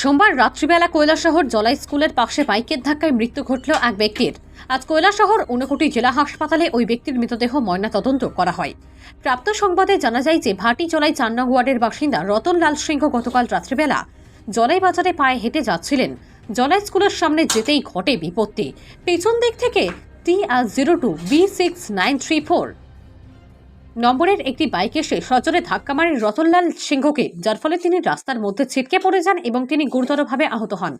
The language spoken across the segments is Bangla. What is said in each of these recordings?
সোমবার রাত্রিবেলা কৈলাসহর জলাই স্কুলের পাশে বাইকের ধাক্কায় মৃত্যু ঘটল এক ব্যক্তির। আজ কৈলাসহর ঊনকোটি জেলা হাসপাতালে ওই ব্যক্তির মৃতদেহ ময়না তদন্ত করা হয়। প্রাপ্ত সংবাদে জানা যায় যে ভাটি জলাই চার ওয়ার্ডের বাসিন্দা রতনলাল সিংহ গতকাল রাত্রিবেলা জলাই বাজারে পায়ে হেঁটে যাচ্ছিলেন। জলাই স্কুলের সামনে যেতেই ঘটে বিপত্তি। পেছন দিক থেকে T R zero two B six nine three four. নম্বরের একটি বাইক এসে সজোরে ধাক্কা মারে রতনলাল সিংহকে, যার ফলে তিনি রাস্তার মধ্যে ছিটকে পড়ে যান এবং তিনি গুরুতরভাবে আহত হন।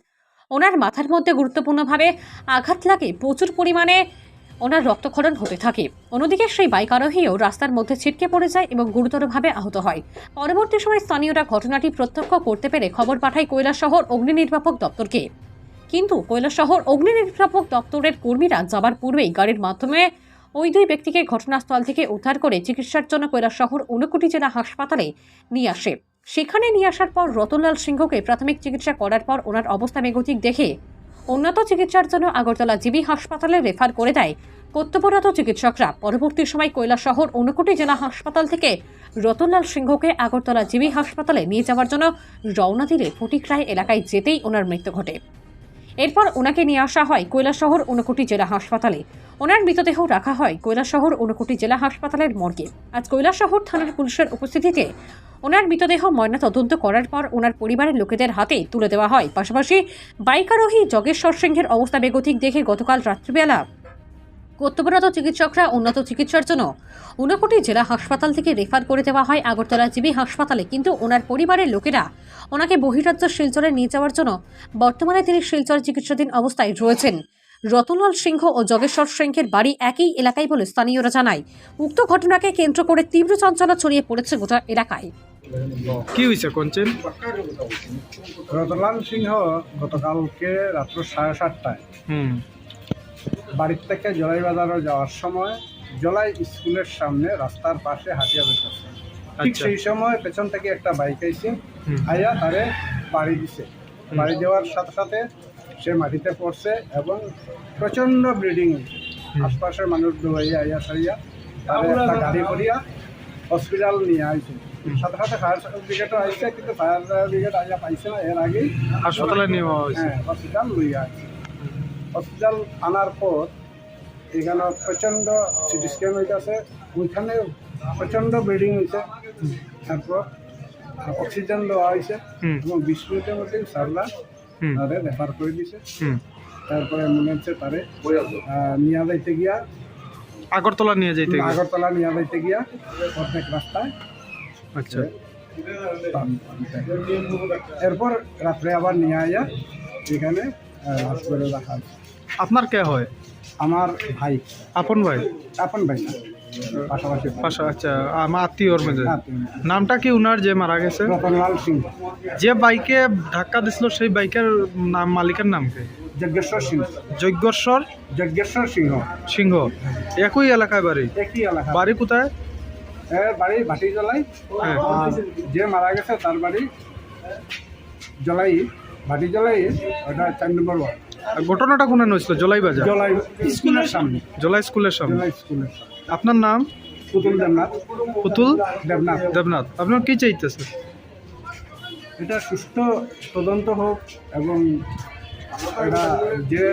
ওনার মাথার মধ্যে গুরুত্বপূর্ণভাবে আঘাত লাগে, প্রচুর পরিমাণে ওনার রক্তক্ষরণ হতে থাকে। অন্যদিকে সেই বাইক আরোহীও রাস্তার মধ্যে ছিটকে পড়ে যায় এবং গুরুতরভাবে আহত হয়। পরবর্তী সময় স্থানীয়রা ঘটনাটি প্রত্যক্ষ করতে পেরে খবর পাঠায় কৈলাসহর অগ্নি নির্বাপক দপ্তরকে। কিন্তু কৈলাসহর অগ্নি নির্বাপক দপ্তরের কর্মীরা যাবার পূর্বেই গাড়ির মাধ্যমে ওই দুই ব্যক্তিকে ঘটনাস্থল থেকে উদ্ধার করে চিকিৎসার জন্য কৈলাসহর ঊনকোটি জেলা হাসপাতালে নিয়ে আসে। সেখানে নিয়ে আসার পর রতনলাল সিংহকে প্রাথমিক চিকিৎসা করার পর ওনার অবস্থা বেগতিক দেখে উন্নত চিকিৎসার জন্য আগরতলা জিবি হাসপাতালে রেফার করে দেয় কর্তব্যরত চিকিৎসকরা। পরবর্তী সময় কৈলাসহর ঊনকোটি জেলা হাসপাতাল থেকে রতনলাল সিংহকে আগরতলা জিবি হাসপাতালে নিয়ে যাওয়ার জন্য রওনা দিলে ফটিকরায় এলাকায় যেতেই ওনার মৃত্যু ঘটে। এরপর ওনাকে নিয়ে আসা হয় কৈলাসহর ঊনকোটি জেলা হাসপাতালে। ওনার মৃতদেহ রাখা হয় কৈলাসহর ঊনকোটি জেলা হাসপাতালের মর্গে। আজ কৈলাসহর থানার পুলিশের উপস্থিতিতে ওনার মৃতদেহ ময়না তদন্ত করার পর ওনার পরিবারের লোকেদের হাতে তুলে দেওয়া হয়। পাশাপাশি বাইকারোহী জগেশ্বর সিংহের অবস্থা বেগতিক দেখে গতকাল রাত্রিবেলা কর্তব্যরত চিকিৎসকরা উন্নত চিকিৎসার জন্য ঊনকোটি জেলা হাসপাতাল থেকে রেফার করে দেওয়া হয় আগরতলা জিবি হাসপাতালে। কিন্তু ওনার পরিবারের লোকেরা ওনাকে বহিরাজ্য শিলচরে নিয়ে যাওয়ার জন্য বর্তমানে তিনি শিলচর চিকিৎসাধীন অবস্থায় রয়েছেন। রতনলাল সিংহ ও জগেশ্বর সিংহের বাড়ি একই এলাকায় বলে স্থানীয়রা জানায়। উক্ত ঘটনাকে কেন্দ্র করে তীব্র চঞ্চলা ছড়িয়ে পড়েছে গোটা এলাকায়। কি হয়েছে কোনচেন? রতলাল সিংহ গতকালকে রাত্র সাড়ে সাতটায় হুম। বাড়ির থেকে জলাই বাজারে যাওয়ার সময় জলাই স্কুলের সামনে রাস্তার পাশে হাঁটিয়া বেঁচেছে ঠিক আচ্ছা। সেই সময় পেছন থেকে একটা বাইক আইছে। আইয়া তারে বাড়ি দিছে। বাড়ি দেওয়ার সাথে সাথে সে মাটিতে পড়ছে এবং প্রচণ্ড ব্লিডিং আশপাশের মানুষ দৌড়াইয়া আইয়া সারিয়া তারে একটা গাড়ি করিয়া হসপিটাল নিয়ে আইছে। সাথে সাথে ফায়ার ব্রিগেডও আইছে কিন্তু ফায়ার ব্রিগেড আইয়া পাইছে না এর আগেই হাসপাতালে হয়েছে। হ্যাঁ হসপিটাল লইয়া আছে হসপিটাল আনার পর এখানে প্রচণ্ড সিটি স্ক্যান হইতেছে ওইখানে প্রচণ্ড ব্লিডিং হয়েছে তারপর অক্সিজেন দেওয়া হয়েছে এবং বিশ মিনিটের মধ্যে সারলা হুম। তারে রেফার করে দিছে। হুম। তারপরে অ্যাম্বুলেন্সে তারে আহ, নিয়ে যাইতে গিয়া আগরতলা নিয়ে যাইতে। আগরতলা নিয়ে যাইতে গিয়া অর্ধেক রাস্তায় আচ্ছা। এরপর রাত্রে আবার নিয়ে আয়া এখানে হসপিটালে রাখা আপনার কে হয়? আমার ভাই। আপন ভাই? আপন ভাই না। পাশাপাশি পাশা আচ্ছা আমার আত্মীয়র মধ্যে। হ্যাঁ, নামটা কি উনার যে মারা গেছে? রতনলাল সিং। যে বাইকে ধাক্কা দিছিল সেই বাইকের নাম মালিকের নাম কি? যজ্ঞেশ্বর সিং। যজ্ঞেশ্বর যজ্ঞেশ্বর সিংহ। সিংহ। একই এলাকায় বাড়ি? একই এলাকা। বাড়ি কোথায়? বাড়ি ভাটি জলাই হ্যাঁ। যে মারা গেছে তার বাড়ি জলাই। ভাটি জলাই ওটা চার নম্বর ওয়ার্ড। ঘটনাটা কোনে হয়েছিল জলাই বাজার। জলাই স্কুলের সামনে। জলাই স্কুলের সামনে। জলাই স্কুলের সামনে। আপনার নাম? পুতুল দেবনাথ। পুতুল? দেবনাথ। দেবনাথ। আপনার কি চাইতেছে? এটা সুষ্ঠু তদন্ত হোক এবং এটা যে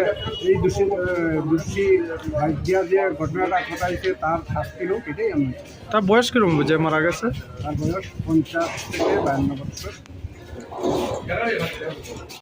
এই দোষী দোষী ভাগ্যা যে ঘটনাটা ঘটাইছে তার শাস্তি হোক এটাই আমি তার বয়স কীরকম যে মারা গেছে? তার বয়স পঞ্চাশ থেকে বায়ান্ন বছর। やられるようにな。